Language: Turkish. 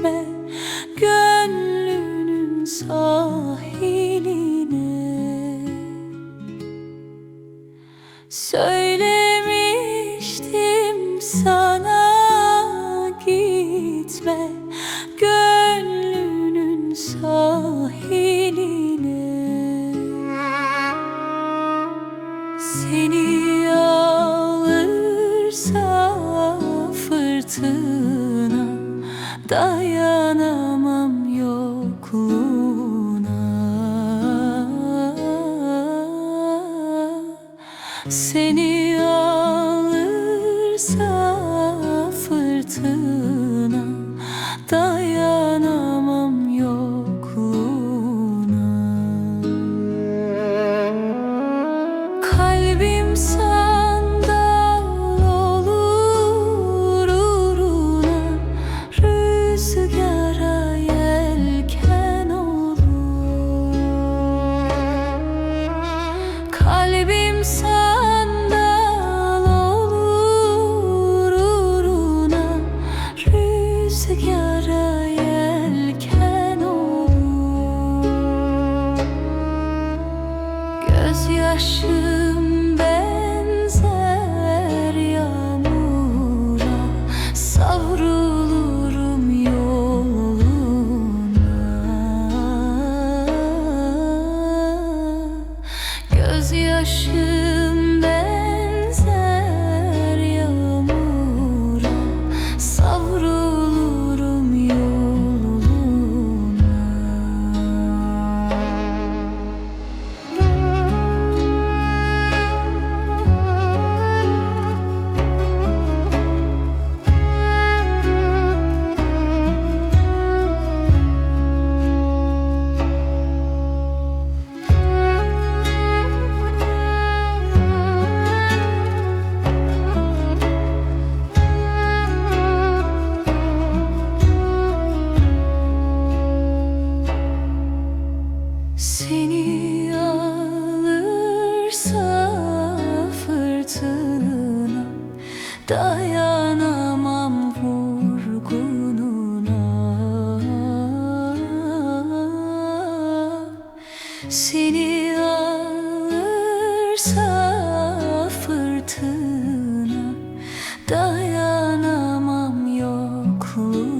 gitme gönlünün sahiline. Söylemiştim sana gitme gönlünün sahiline. Seni alırsa fırtına Dayanamam yokluğuna. Seni alırsa fırtına Gözyaşım benzer yağmura Savrulurum yoluna. Gözyaşım Seni alırsa fırtına Dayanamam vurgununa. Seni alırsa fırtına Dayanamam yokluğuna